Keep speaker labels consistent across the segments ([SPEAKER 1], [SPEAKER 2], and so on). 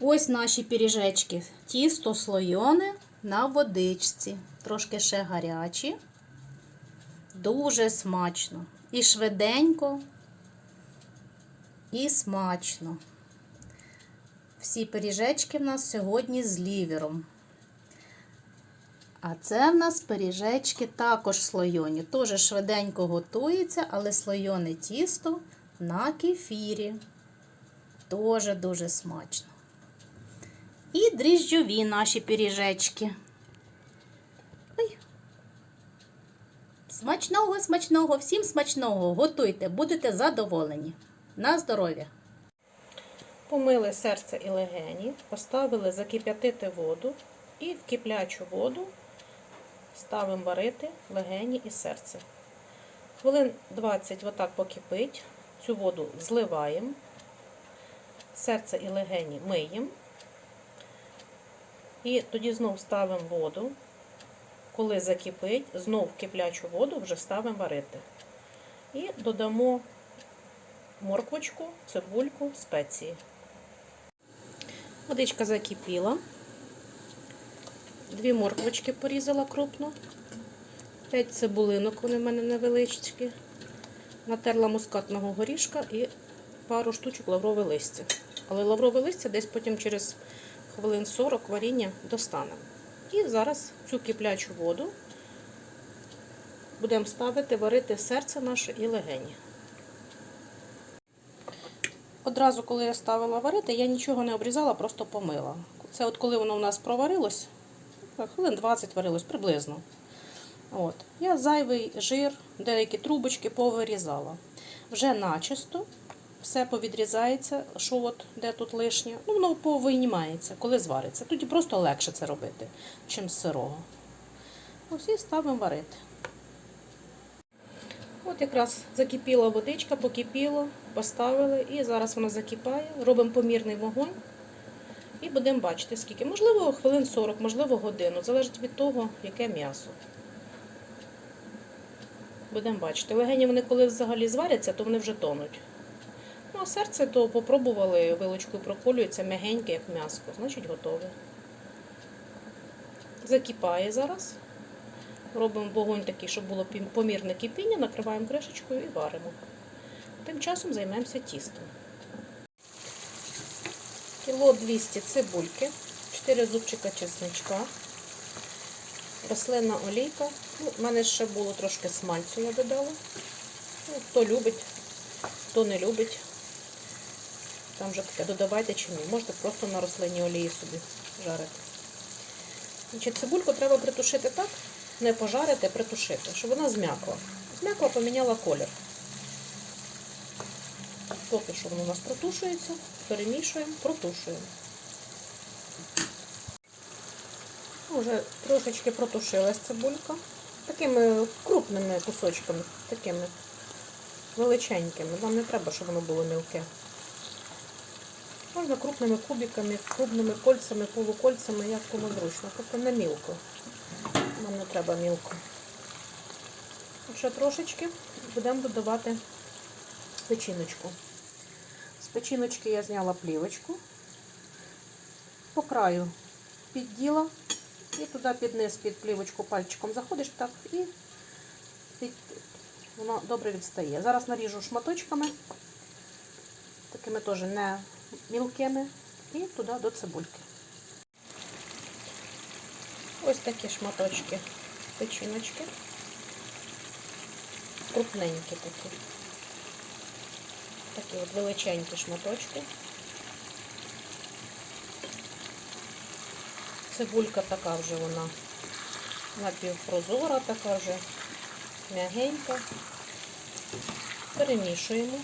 [SPEAKER 1] Ось наші пиріжечки. Тісто слойоне на водичці. Трошки ще гарячі. Дуже смачно. І швиденько, і смачно. Всі пиріжечки в нас сьогодні з лівером. А це в нас пиріжечки також слойоні. Теж швиденько готується, але слойоне тісто на кефірі. Дуже дуже смачно. І дріжджові наші пиріжечки. Ой. Смачного, смачного, всім смачного. Готуйте, будете задоволені. На здоров'я!
[SPEAKER 2] Помили серце і легені, поставили закип'ятити воду і в киплячу воду ставимо варити легені і серце. Хвилин 20 отак покипить, цю воду зливаємо, серце і легені миємо. І тоді знов ставимо воду. Коли закипить, знов киплячу воду вже ставимо варити. І додамо морквочку, цибульку, спеції. Водичка закипіла. Дві морквочки порізала крупно. П'ять цибулинок, вони в мене невеличкі. Натерла мускатного горішка і пару штучок лаврове листя. Але лаврове листя десь потім через хвилин 40 варіння достанемо. І зараз цю киплячу воду будемо ставити варити серце наше і легені. Одразу, коли я ставила варити, я нічого не обрізала, просто помила. Це от коли воно у нас проварилось, хвилин 20 варилось приблизно. От. Я зайвий жир, деякі трубочки повирізала. Вже начисто все повідрізається, що от де тут лишнє, ну воно повийнімається, коли звариться. Тоді просто легше це робити, чим з сирого. Ось і ставимо варити. От якраз закипіла водичка, покипіло, поставили, і зараз вона закипає. Робимо помірний вогонь і будемо бачити, скільки. Можливо, хвилин 40, можливо, годину. Залежить від того, яке м'ясо. Будемо бачити. Легені вони коли взагалі зваряться, то вони вже тонуть. Ну, а серце то попробували, вилочкою проколюється м'ягеньке, як м'ясо. Значить, готове. Закипає зараз. Робимо вогонь такий, щоб було помірне кипіння, накриваємо кришечкою і варимо. Тим часом займемося тістом. Кіло 200 цибульки, 4 зубчика чесничка, рослинна олійка. Ну, У мене ще було трошки смальцю, я додала. Ну, хто любить, хто не любить. Там вже таке додавайте чи ні. Можете просто на рослинній олії собі жарити. Значить, цибульку треба притушити так, не пожарити, а притушити, щоб вона зм'якла. Зм'якла, поміняла колір. Поки що воно у нас протушується, перемішуємо, протушуємо. Уже трошечки протушилась цибулька. Такими крупними кусочками, такими величенькими. Вам не треба, щоб воно було мілке. Можна крупними кубиками, крупними кольцями, полукольцями, як кому зручно. Просто не мілко. Нам не треба мілко. Ще трошечки будемо додавати печіночку. З печіночки я зняла плівочку, по краю підділа і туди під низ, під плівочку пальчиком заходиш так і під... воно добре відстає. Зараз наріжу шматочками, такими теж не мілкими, і туди до цибульки. Ось такі шматочки печіночки. Крупненькі такі. Такі от величенькі шматочки. Цибулька така вже вона напівпрозора, така вже м'ягенька. Перемішуємо.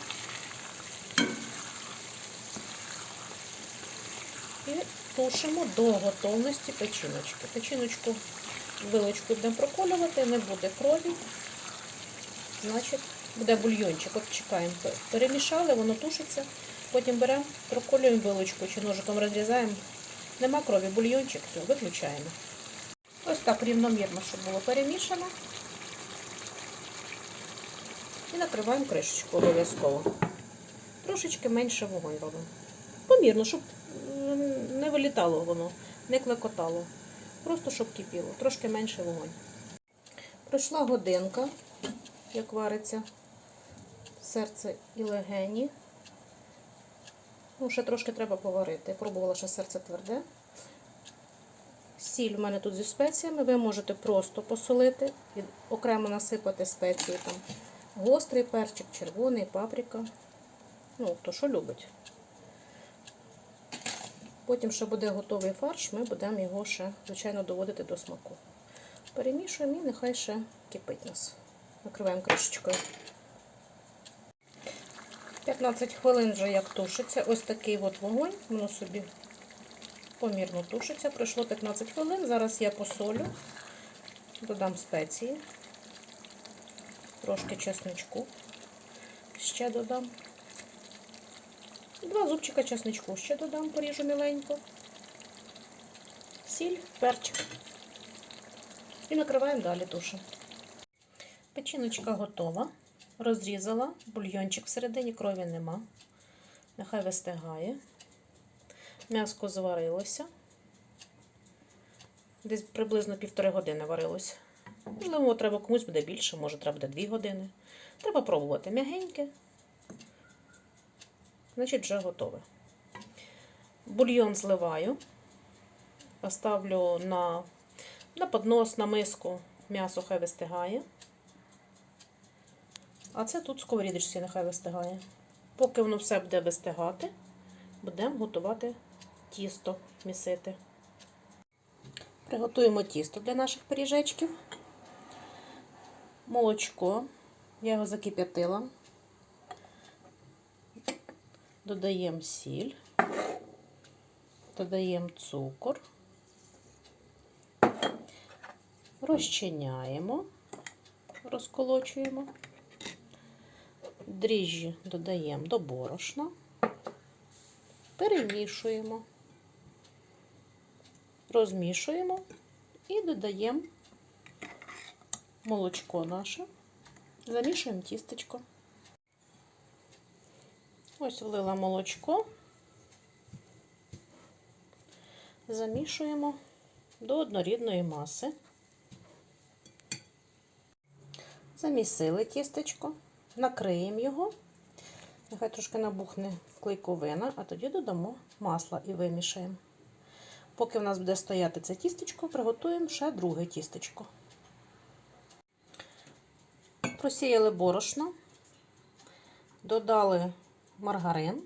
[SPEAKER 2] І тушимо до готовності печіночки. Печіночку вилочкою будемо проколювати, не буде крові. Значить, буде бульйончик. От чекаємо. Перемішали, воно тушиться. Потім беремо, проколюємо вилочкою чи ножиком розрізаємо. Нема крові, бульйончик, все, виключаємо. Ось так рівномірно, щоб було перемішано. І накриваємо кришечку обов'язково. Трошечки менше вогонь робимо. Помірно, щоб не вилітало воно, не клекотало. Просто щоб кипіло, трошки менше вогонь. Пройшла годинка, як вариться серце і легені. Ну, ще трошки треба поварити. Я пробувала, що серце тверде. Сіль в мене тут зі спеціями. Ви можете просто посолити, і окремо насипати спеції там. Гострий перчик, червоний, паприка. Ну, хто що любить. Потім, що буде готовий фарш, ми будемо його ще, звичайно, доводити до смаку. Перемішуємо і нехай ще кипить нас. Накриваємо кришечкою. 15 хвилин вже як тушиться. Ось такий от вогонь, воно собі помірно тушиться. Пройшло 15 хвилин. Зараз я посолю, додам спеції, трошки чесничку. Ще додам. Два зубчика чесничку ще додам, поріжу міленько. Сіль, перчик. І накриваємо далі тушем. Печіночка готова. Розрізала, бульйончик всередині крові нема. Нехай вистигає. М'яско зварилося. Десь приблизно півтори години варилося. Можливо, треба комусь буде більше, може треба буде дві години. Треба пробувати м'ягеньке. Значить, вже готове. Бульйон зливаю. Поставлю на, на поднос, на миску. М'ясо хай вистигає. А це тут сковорідочці нехай вистигає. Поки воно все буде вистигати, будемо готувати тісто місити. Приготуємо тісто для наших пиріжечків. Молочко. Я його закип'ятила. Додаємо сіль, додаємо цукор, розчиняємо, розколочуємо. Дріжджі додаємо до борошна, перемішуємо, розмішуємо і додаємо молочко наше, замішуємо тістечко. Ось влила молочко, замішуємо до однорідної маси. Замісили тістечко. Накриємо його, нехай трошки набухне клейковина, а тоді додамо масла і вимішаємо. Поки в нас буде стояти це тістечко, приготуємо ще друге тістечко. Просіяли борошно, додали маргарин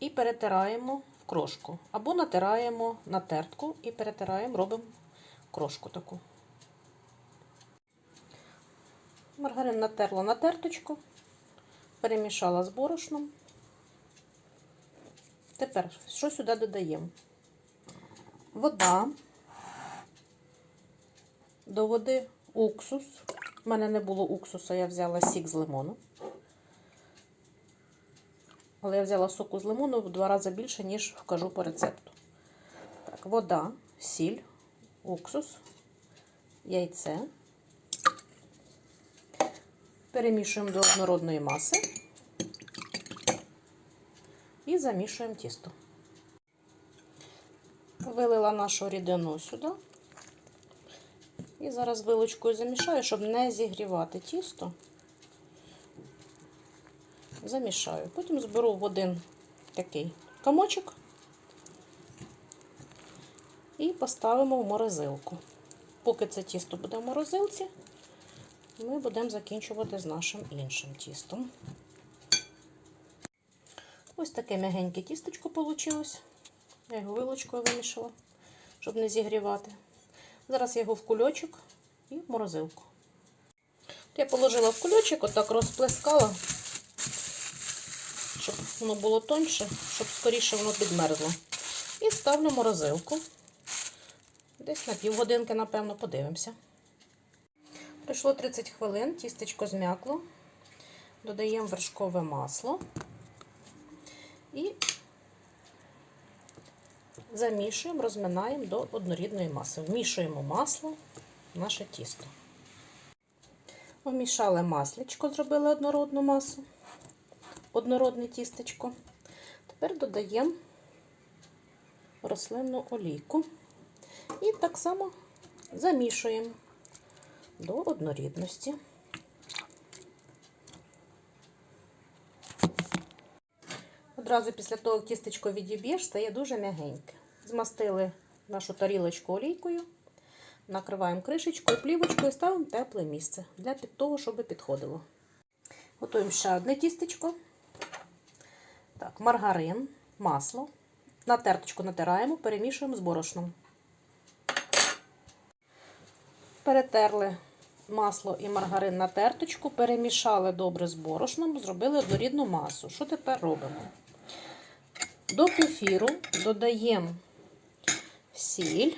[SPEAKER 2] і перетираємо в крошку. Або натираємо на тертку і перетираємо, робимо крошку таку. Маргарин натерла на терточку, перемішала з борошном. Тепер що сюди додаємо? Вода, до води уксус. У мене не було уксуса, я взяла сік з лимону. Але я взяла соку з лимону в два рази більше, ніж вкажу по рецепту. Так, вода, сіль, уксус, яйце. Перемішуємо до однородної маси і замішуємо тісто. Вилила нашу рідину сюди. І зараз вилочкою замішаю, щоб не зігрівати тісто. Замішаю. Потім зберу в один такий комочок і поставимо в морозилку. Поки це тісто буде в морозилці, ми будемо закінчувати з нашим іншим тістом. Ось таке м'ягеньке тістечко вийшло. Я його вилочкою вимішала, щоб не зігрівати. Зараз я його в кульочок і в морозилку. Я положила в кульочок, отак розплескала, воно було тоньше, щоб скоріше воно підмерзло. І ставлю морозилку. Десь на півгодинки, напевно, подивимося. Пройшло 30 хвилин, тістечко зм'якло. Додаємо вершкове масло і замішуємо, розминаємо до однорідної маси. Вмішуємо масло в наше тісто. Вмішали маслячко, зробили однородну масу, однородне тістечко. Тепер додаємо рослинну олійку. І так само замішуємо до однорідності. Одразу після того, як тістечко відіб'єш, стає дуже м'ягеньке. Змастили нашу тарілочку олійкою, накриваємо кришечкою, плівочкою, ставимо в тепле місце для того, щоб підходило. Готуємо ще одне тістечко. Так, маргарин, масло. На терточку натираємо, перемішуємо з борошном. Перетерли масло і маргарин на терточку, перемішали добре з борошном, зробили однорідну масу. Що тепер робимо? До кефіру додаємо сіль,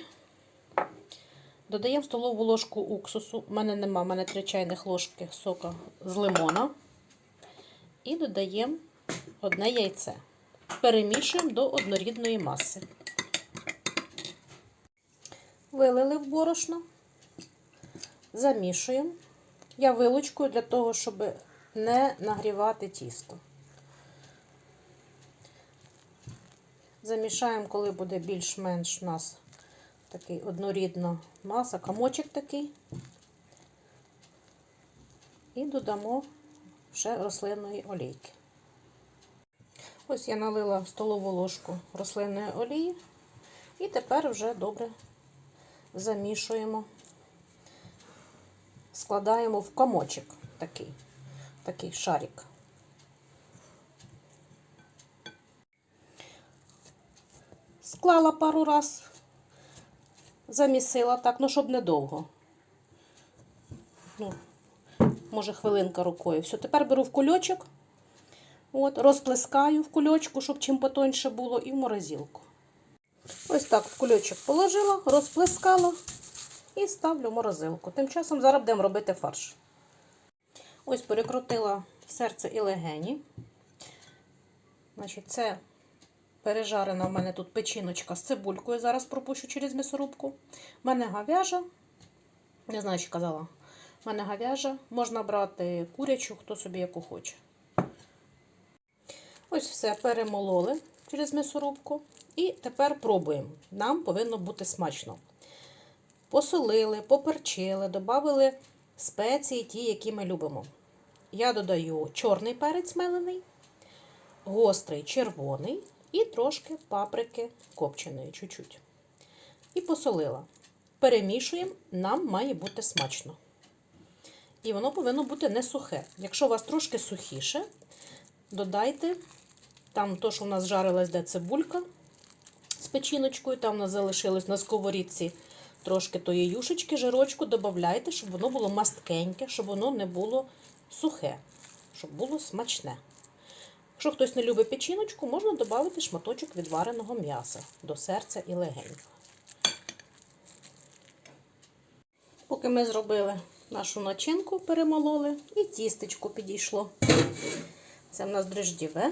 [SPEAKER 2] додаємо столову ложку уксусу. У мене нема, у мене 3 чайних ложки сока з лимона. І додаємо одне яйце. Перемішуємо до однорідної маси. Вилили в борошно, замішуємо. Я вилочкою для того, щоб не нагрівати тісто. Замішаємо, коли буде більш-менш у нас такий однорідна маса, комочок такий. І додамо ще рослинної олійки. Ось я налила столову ложку рослинної олії. І тепер вже добре замішуємо, складаємо в комочок такий, такий шарик. Склала пару раз, замісила так, ну щоб недовго. Ну, може, хвилинка рукою. Все, тепер беру в кульочок, от, розплескаю в кульочку, щоб чим потоньше було, і в морозилку. Ось так в кульочок положила, розплескала і ставлю в морозилку. Тим часом зараз будемо робити фарш. Ось перекрутила серце і легені. Значить, це пережарена в мене тут печіночка з цибулькою. Зараз пропущу через м'ясорубку. У мене говяжа. Не знаю, чи казала. У мене говяжа. Можна брати курячу, хто собі яку хоче. Ось все перемололи через м'ясорубку. І тепер пробуємо. Нам повинно бути смачно. Посолили, поперчили, додали спеції, ті, які ми любимо. Я додаю чорний перець мелений, гострий червоний і трошки паприки копченої, чуть-чуть. І посолила. Перемішуємо, нам має бути смачно. І воно повинно бути не сухе. Якщо у вас трошки сухіше, додайте там то, що у нас жарилась де цибулька з печіночкою, там у нас залишилось на сковорідці трошки тої юшечки, жирочку, додайте, щоб воно було масткеньке, щоб воно не було сухе, щоб було смачне. Якщо хтось не любить печіночку, можна додати шматочок відвареного м'яса до серця і легенько. Поки ми зробили нашу начинку, перемололи, і тістечко підійшло. Це в нас дріждіве.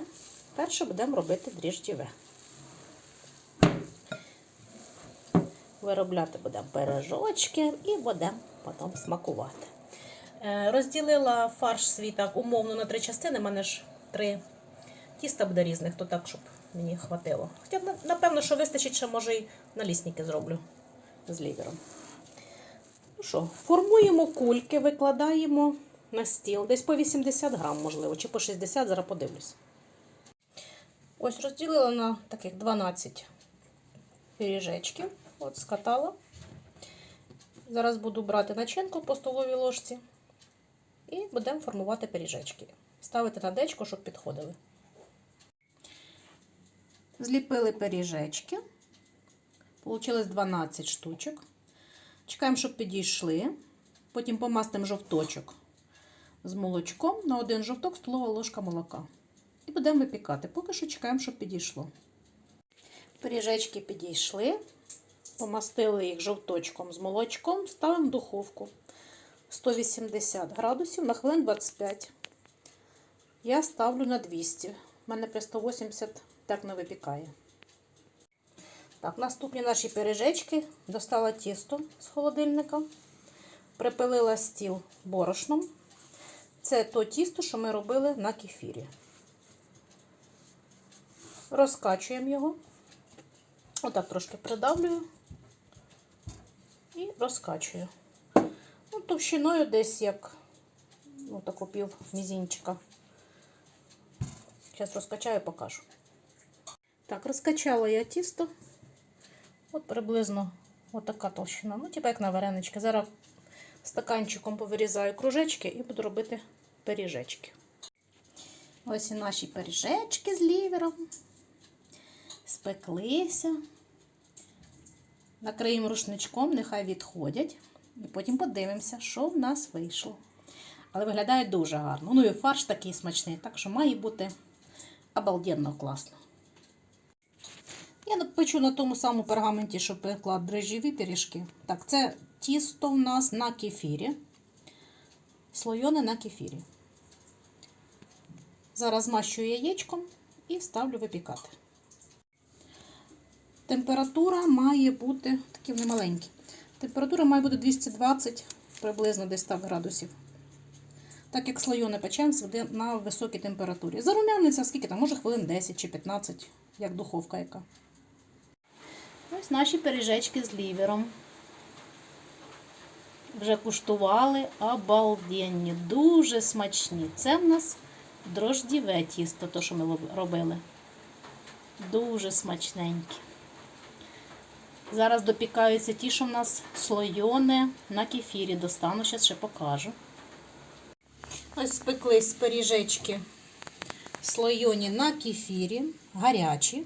[SPEAKER 2] Перше будемо робити дріждіве. Виробляти будемо пирожочки і будемо потім смакувати. Е, Розділила фарш свій так умовно на три частини. У мене ж три тіста буде різних, то так, щоб мені хватило. Хоча, на- напевно, що вистачить, ще може й налісники зроблю з лівером. Ну що, формуємо кульки, викладаємо на стіл. Десь по 80 грам, можливо, чи по 60, зараз подивлюсь. Ось розділила на таких 12 пиріжечків. От скатала. Зараз буду брати начинку по столовій ложці і будемо формувати пиріжечки. Ставити на дечко, щоб підходили. Зліпили пиріжечки. Получилось 12 штучок. Чекаємо, щоб підійшли. Потім помастимо жовточок з молочком. На один жовток столова ложка молока. І будемо випікати. Поки що чекаємо, щоб підійшло. Пиріжечки підійшли. Помастили їх жовточком з молочком, ставимо в духовку 180 градусів на хвилин 25. Я ставлю на 200. У мене при 180 так не випікає. Так, наступні наші пиріжечки. Достала тісто з холодильника, припилила стіл борошном. Це то тісто, що ми робили на кефірі. Розкачуємо його.
[SPEAKER 1] Отак трошки придавлюю і розкачую. Ну, товщиною десь як ну, таку пів мізінчика. Зараз розкачаю покажу. Так, розкачала я тісто. От приблизно отака товщина. Ну, типу як на варенички. Зараз стаканчиком повирізаю кружечки і буду робити пиріжечки. Ось і наші пиріжечки з лівером. Спеклися. Накриємо рушничком, нехай відходять. І потім подивимося, що в нас вийшло. Але виглядає дуже гарно. Ну і фарш такий смачний, так що має бути обалденно класно. Я печу на тому самому пергаменті, що пекла дрожжєві пиріжки. Так, це тісто в нас на кефірі. Слойоне на кефірі. Зараз змащую яєчком і ставлю випікати. Температура має бути, такі вони маленькі. Температура має бути 220, приблизно десь так градусів. Так як слойоне печем завжди на високій температурі. Зарум'яниться, скільки там, може хвилин 10 чи 15, як духовка яка. Ось наші пиріжечки з лівером. Вже куштували обалденні, дуже смачні. Це в нас дрождіве тісто, то, що ми робили. Дуже смачненькі. Зараз допікаються ті, що в нас слойоне на кефірі. Достану, зараз ще покажу. Ось спеклись пиріжечки слойоні на кефірі, гарячі.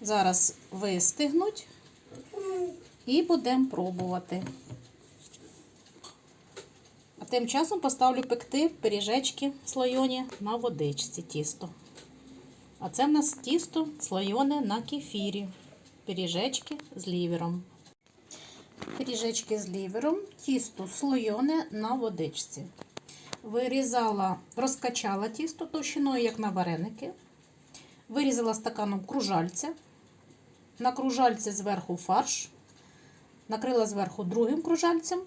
[SPEAKER 1] Зараз вистигнуть і будемо пробувати. А тим часом поставлю пекти пиріжечки слойоні на водичці тісто. А це в нас тісто слойоне на кефірі. Пиріжечки з лівером. Пиріжечки з лівером, тісто слойоне на водичці. Вирізала, розкачала тісто товщиною, як на вареники. Вирізала стаканом кружальця. На кружальці зверху фарш. Накрила зверху другим кружальцем.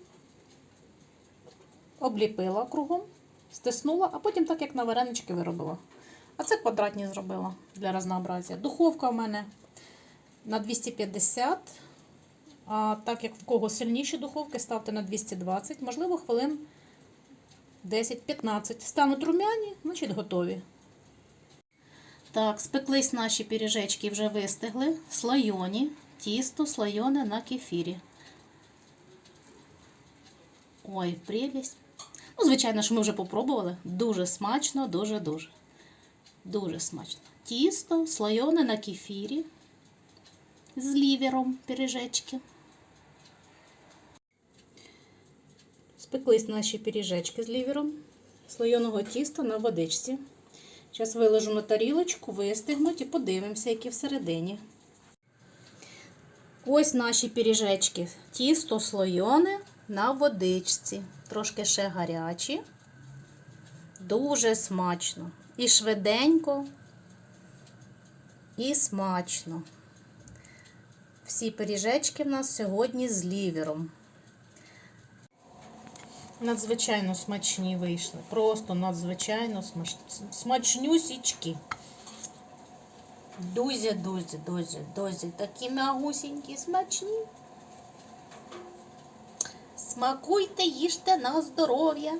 [SPEAKER 1] Обліпила кругом, стиснула, а потім так, як на варенички виробила. А це квадратні зробила для разнообразія. Духовка в мене на 250. А так як в кого сильніші духовки, ставте на 220, можливо, хвилин 10-15. Стануть рум'яні, значить готові. Так, спеклись наші пиріжечки, вже вистигли. Слойоні, тісто слойоне на кефірі. Ой, прелість. Ну, звичайно, що ми вже попробували. Дуже смачно, дуже-дуже. Дуже смачно. Тісто слойоне на кефірі з лівером пиріжечки. Спеклись наші пиріжечки з лівером, слойоного тіста на водичці. Зараз виложу на тарілочку, вистигнуть і подивимося, які всередині. Ось наші пиріжечки. Тісто слойоне на водичці. Трошки ще гарячі. Дуже смачно. І швиденько, і смачно. Всі пиріжечки в нас сьогодні з лівером. Надзвичайно смачні вийшли. Просто надзвичайно смач... смачнюсічки. Дуже, дуже, дуже, дуже такі мягусінькі, смачні. Смакуйте, їжте на здоров'я.